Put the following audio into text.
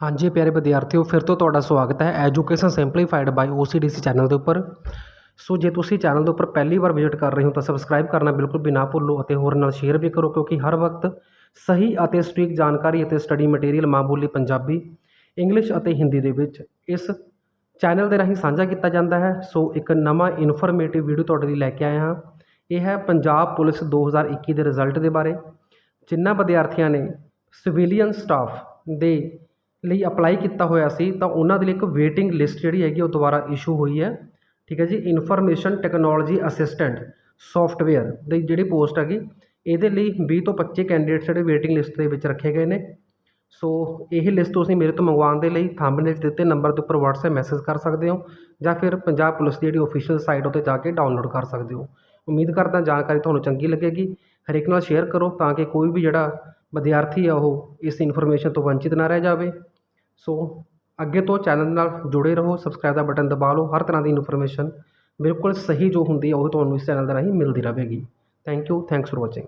ਹਾਂਜੀ ਪਿਆਰੇ ਵਿਦਿਆਰਥੀਓ, ਫਿਰ ਤੋਂ ਤੁਹਾਡਾ ਸਵਾਗਤ ਹੈ education simplified by OCDC channel ਦੇ ਉੱਪਰ। ਸੋ ਜੇ ਤੁਸੀਂ ਚੈਨਲ ਦੇ ਉੱਪਰ ਪਹਿਲੀ ਵਾਰ ਵਿਜ਼ਿਟ ਕਰ ਰਹੇ ਹੋ ਤਾਂ ਸਬਸਕ੍ਰਾਈਬ ਕਰਨਾ ਬਿਲਕੁਲ ਵੀ ਨਾ ਭੁੱਲੋ ਅਤੇ ਹੋਰ ਨਾਲ ਸ਼ੇਅਰ ਵੀ ਕਰੋ ਕਿਉਂਕਿ ਹਰ ਵਕਤ ਸਹੀ ਅਤੇ ਸਟੀਕ ਜਾਣਕਾਰੀ ਅਤੇ ਸਟੱਡੀ ਮਟੀਰੀਅਲ ਮਾਂ ਬੋਲੀ ਪੰਜਾਬੀ ਇੰਗਲਿਸ਼ ਅਤੇ ਹਿੰਦੀ ਦੇ ਵਿੱਚ ਇਸ ਚੈਨਲ ਦੇ ਰਾਹੀਂ ਸਾਂਝਾ ਕੀਤਾ ਜਾਂਦਾ ਹੈ। ਸੋ ਇੱਕ ਨਵਾਂ ਇਨਫੋਰਮੇਟਿਵ ਵੀਡੀਓ ਤੁਹਾਡੇ ਲਈ ਲੈ ਕੇ ਆਏ ਹਾਂ। ਇਹ ਹੈ ਪੰਜਾਬ ਪੁਲਿਸ 2021 ਦੇ ਰਿਜ਼ਲਟ ਦੇ ਬਾਰੇ। ਜਿਨ੍ਹਾਂ ਵਿਦਿਆਰਥੀਆਂ ਨੇ ਸਿਵਿਲੀਅਨ ਸਟਾਫ ਦੇ ਲਈ ਅਪਲਾਈ ਕੀਤਾ ਹੋਇਆ ਸੀ, ਤਾਂ ਉਹਨਾਂ ਦੇ ਲਈ ਇੱਕ ਵੇਟਿੰਗ ਲਿਸਟ ਜਿਹੜੀ ਹੈਗੀ ਉਹ ਦੁਬਾਰਾ ਇਸ਼ੂ ਹੋਈ ਹੈ। ਠੀਕ ਹੈ ਜੀ ਇਨਫੋਰਮੇਸ਼ਨ ਟੈਕਨੋਲੋਜੀ ਅਸਿਸਟੈਂਟ ਸੌਫਟਵੇਅਰ ਦੀ ਜਿਹੜੀ ਪੋਸਟ ਹੈਗੀ, ਇਹਦੇ ਲਈ 20 ਤੋਂ 25 ਕੈਂਡੀਡੇਟਸ ਜਿਹੜੇ ਵੇਟਿੰਗ ਲਿਸਟ ਦੇ ਵਿੱਚ ਰੱਖੇ ਗਏ ਨੇ। ਸੋ ਇਹ ਲਿਸਟ ਤੁਸੀਂ ਮੇਰੇ ਤੋਂ ਮੰਗਵਾਉਣ ਦੇ ਲਈ ਥੰਬਨੇਲ 'ਚ ਦਿੱਤੇ ਨੰਬਰ ਦੇ ਉੱਪਰ WhatsApp ਮੈਸੇਜ ਕਰ ਸਕਦੇ ਹੋ, ਜਾਂ ਫਿਰ ਪੰਜਾਬ ਪੁਲਿਸ ਦੀ ਜਿਹੜੀ ਅਫੀਸ਼ੀਅਲ ਸਾਈਟ ਉੱਤੇ ਜਾ ਕੇ ਡਾਊਨਲੋਡ ਕਰ ਸਕਦੇ ਹੋ। ਉਮੀਦ ਕਰਦਾ ਜਾਣਕਾਰੀ ਤੁਹਾਨੂੰ ਚੰਗੀ ਲੱਗੇਗੀ। ਹਰੇਕ ਨਾਲ ਸ਼ੇਅਰ ਕਰੋ ਤਾਂ ਕਿ ਕੋਈ ਵੀ ਜਿਹੜਾ ਵਿਦਿਆਰਥੀ ਆ ਉਹ ਇਸ ਇਨਫੋਰਮੇਸ਼ਨ ਤੋਂ ਵੰਚਿਤ ਨਾ ਰਹਿ ਜਾਵੇ। ਸੋ ਅੱਗੇ ਤੋਂ ਚੈਨਲ ਨਾਲ ਜੁੜੇ ਰਹੋ ਸਬਸਕ੍ਰਾਈਬ ਦਾ ਬਟਨ ਦਬਾ ਲਓ, ਹਰ ਤਰ੍ਹਾਂ ਦੀ ਇਨਫੋਰਮੇਸ਼ਨ ਬਿਲਕੁਲ ਸਹੀ ਜੋ ਹੁੰਦੀ ਹੈ ਉਹ ਤੁਹਾਨੂੰ ਇਸ ਚੈਨਲ ਦੇ ਰਾਹੀਂ ਮਿਲਦੀ ਰਹੇਗੀ। Thank you thanks for watching